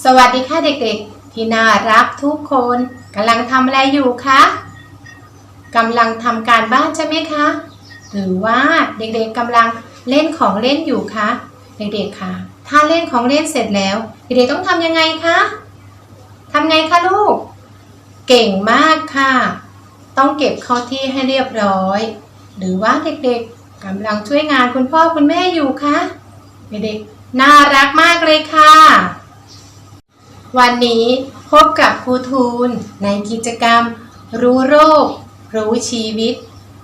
สวัสดีค่ะเด็กๆ ที่น่ารักทุกคนกำลังทำอะไรอยู่คะกำลังทำการบ้านใช่ไหมคะ หรือว่าเด็กๆกำลังเล่นของเล่นอยู่คะเด็กๆคะถ้าเล่นของเล่นเสร็จแล้ว เด็กๆต้องทำยังไงคะทำไงคะลูก เก่งมากค่ะ ต้องเก็บเข้าที่ให้เรียบร้อย หรือว่าเด็กๆกำลังช่วยงานคุณพ่อคุณแม่อยู่คะเด็กๆน่ารักมากเลยค่ะ วันนี้พบกับครูทูลในกิจกรรม รู้โรค รู้ชีวิต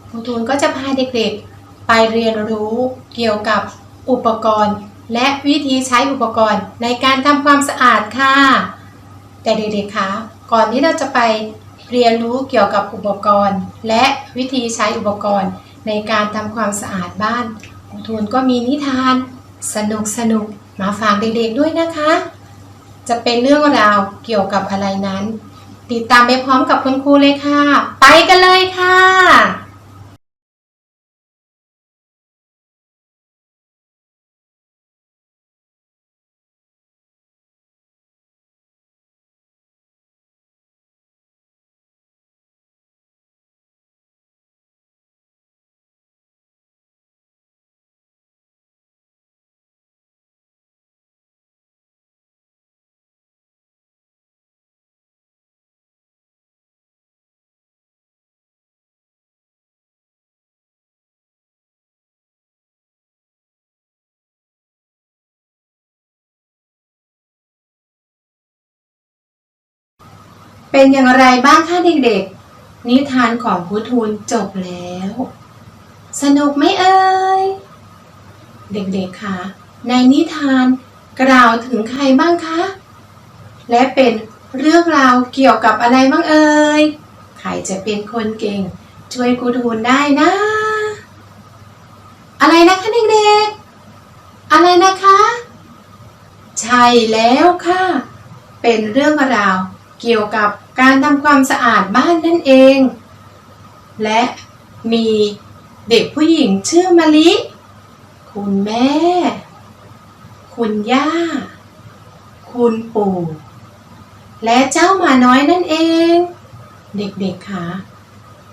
ครูทูลก็จะพาเด็กๆ ไปเรียนรู้เกี่ยวกับอุปกรณ์ และวิธีใช้อุปกรณ์ในการทำความสะอาดค่ะ แต่เด็กๆคะก่อนที่เราจะไปเรียนรู้เกี่ยวกับอุปกรณ์ และวิธีใช้อุปกรณ์ในการทำความสะอาดบ้านครูทูลก็มีนิทาน สนุกๆมาฝากเด็กๆด้วยนะคะ จะเป็นเรื่องราวเกี่ยวกับอะไรนั้น ติดตามไปพร้อมกับคุณครูเลยค่ะ ไปกันเลยค่ะ เป็นอย่างไรบ้างคะเด็กๆ นิทานของครูทูลจบแล้ว สนุกไหมเอ่ย เด็กๆคะในนิทานกล่าวถึงใครบ้างคะ และเป็นเรื่องราวเกี่ยวกับอะไรบ้างเอ่ย ใครจะเป็นคนเก่ง ช่วยครูทูลได้นะ อะไรนะคะเด็กๆ อะไรนะคะ ใช่แล้วค่ะ เป็นเรื่องราว เกี่ยวกับการทำความสะอาดบ้านนั่นเอง และมีเด็กผู้หญิงชื่อมะลิ คุณแม่ คุณย่า คุณปู่ และเจ้าหมาน้อยนั่นเอง เด็กๆคะ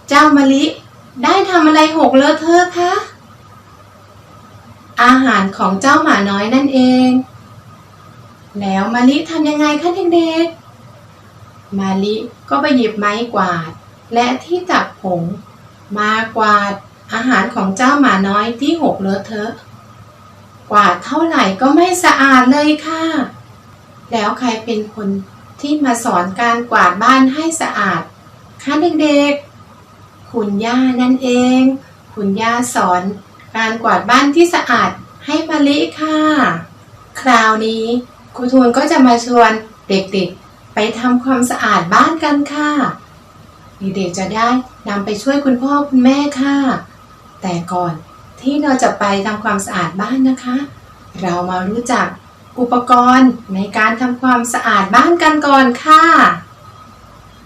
เจ้ามะลิได้ทำอะไรหกเลอะเทอะคะ อาหารของเจ้าหมาน้อยนั่นเอง แล้วมะลิทำยังไงคะเด็กๆ มาลิก็ไปหยิบไม้กวาด และที่จับผง มากวาดอาหารของเจ้าหมาน้อยที่หกเลอะเทอะ กวาดเท่าไหร่ก็ไม่สะอาดเลยค่ะ แล้วใครเป็นคนที่มาสอนการกวาดบ้านให้สะอาดคะเด็กๆ คุณย่านั่นเอง คุณย่าสอนการกวาดบ้านที่สะอาดให้มาลิค่ะ คราวนี้ครูทูลก็จะมาชวนเด็กๆ ไปทำความสะอาดบ้านกันค่ะ เด็กๆจะได้นำไปช่วยคุณพ่อคุณแม่ค่ะ แต่ก่อนที่เราจะไปทำความสะอาดบ้านนะคะ เรามารู้จักอุปกรณ์ในการทำความสะอาดบ้านกันก่อนค่ะ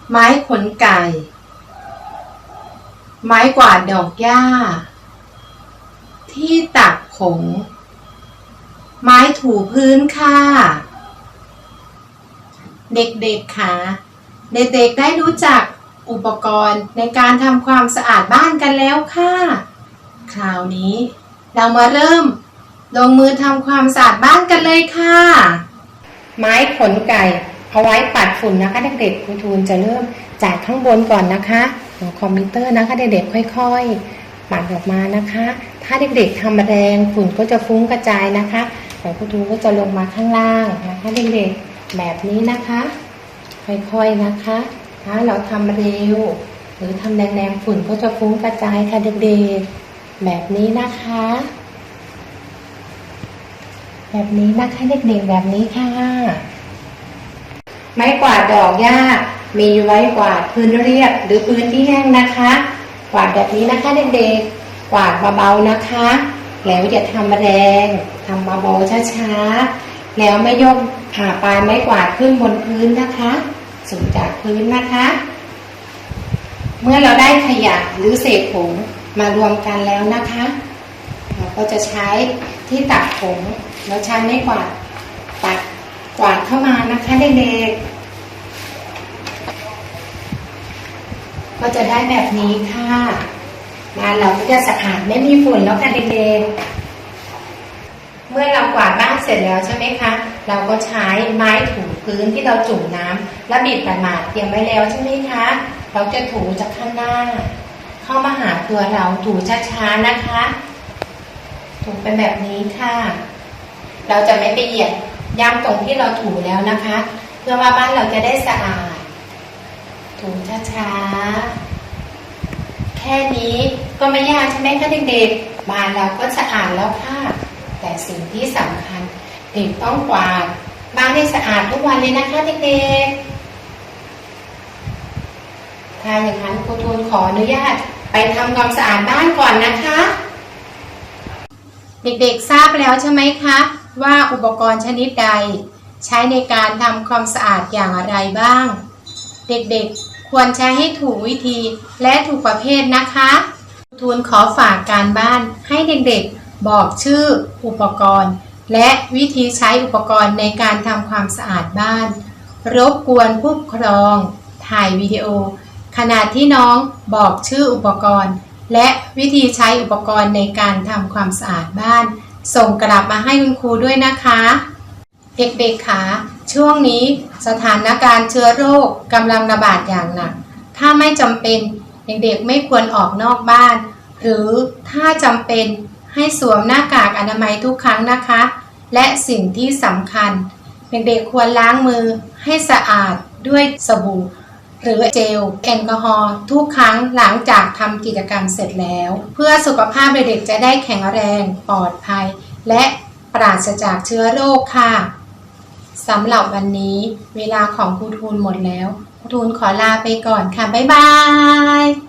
ไม้ขนไก่ ไม้กวาดดอกหญ้า ที่ตักผง ไม้ถูพื้นค่ะ เด็กๆค่ะ เด็กๆได้รู้จักอุปกรณ์ในการทำความสะอาดบ้านกันแล้วค่ะ คราวนี้ เรามาเริ่ม ลงมือทำความสะอาดบ้านกันเลยค่ะ ไม้ขนไก่ เอาไว้ปัดฝุ่นนะคะ เด็กๆคุณทูลจะเริ่มจากข้างบนก่อนนะคะของคอมพิวเตอร์นะคะเด็กๆค่อยๆปัดออกมานะคะ ถ้าเด็กๆทำแรงฝุ่นก็จะฟุ้งกระจายนะคะแต่คุณทูลก็จะลงมาข้างล่างนะคะเด็กๆ แบบนี้นะคะ ค่อยๆนะคะ ถ้าเราทำเร็ว หรือทำแรงๆฝุ่นก็จะฟุ้งกระจายค่ะเด็กๆ แบบนี้นะคะ แบบนี้นะคะเด็กๆแบบนี้ค่ะ ไม้กวาดดอกหญ้ามีไว้กวาดพื้นเรียบหรือพื้นที่แห้งนะคะ กวาดแบบนี้นะคะเด็กๆ กวาดเบาๆนะคะ แล้วอย่าทำแรงทำเบาๆช้าๆ แล้วไม่ยกหาปลายไม้กวาดขึ้นบนพื้นนะคะ สูงจากพื้นนะคะ เมื่อเราได้ขยะหรือเศษผงมารวมกันแล้วนะคะ เราก็จะใช้ที่ตักผงแล้วใช้ไม้กวาดตักกวาดเข้ามานะคะเด็กๆก็จะได้แบบนี้ค่ะงานเราก็จะสะอาดไม่มีฝุ่นแล้วค่ะเด็กๆ มื่อเรากวาดบ้านเสร็จแล้วใช่ไหมคะ เราก็ใช้ไม้ถูพื้นที่เราจุ่มน้ำและบีบกระมาดเตรียมไว้แล้วใช่ไหมคะ เราจะถูจากข้างหน้า เข้ามาหาตัวเราถูช้าๆนะคะ ถูเป็นแบบนี้ค่ะ เราจะไม่ไปเหยียบย้ำตรงที่เราถูแล้วนะคะ เพื่อว่าบ้านเราจะได้สะอาด ถูช้าๆแค่นี้ก็ไม่ยากใช่ไหมคะเด็กๆ บ้านเราก็สะอาดแล้วค่ะ แต่สิ่งที่สำคัญเด็กต้องกวาดบ้านให้สะอาดทุกวันเลยนะคะเด็กๆ ถ้าอย่างนั้นครูทูลขออนุญาตไปทำความสะอาดบ้านก่อนนะคะ เด็กๆทราบแล้วใช่ไหมคะ ว่าอุปกรณ์ชนิดใด ใช้ในการทำความสะอาดอย่างไรบ้าง เด็กๆควรใช้ให้ถูกวิธีและถูกประเภทนะคะ ทูลขอฝากการบ้านให้เด็กๆ บอกชื่ออุปกรณ์ และวิธีใช้อุปกรณ์ในการทำความสะอาดบ้าน รบกวนผู้ปกครอง ถ่ายวิดีโอ ขณะที่น้องบอกชื่ออุปกรณ์ และวิธีใช้อุปกรณ์ในการทำความสะอาดบ้าน ส่งกลับมาให้คุณครูด้วยนะคะ เด็กๆคะช่วงนี้สถานการณ์เชื้อโรคกำลังระบาดอย่างหนัก ถ้าไม่จำเป็นเด็กๆไม่ควรออกนอกบ้าน หรือถ้าจำเป็น ให้สวมหน้ากากอนามัยทุกครั้งนะคะ และสิ่งที่สำคัญ เด็กๆควรล้างมือให้สะอาดด้วยสบู่หรือเจลแอลกอฮอล์ทุกครั้งหลังจากทำกิจกรรมเสร็จแล้ว เพื่อสุขภาพเด็กๆจะได้แข็งแรงปลอดภัย และปราศจากเชื้อโรคค่ะสำหรับวันนี้เวลาของครูทูลหมดแล้วครูทูลขอลาไปก่อนค่ะ บ๊ายบาย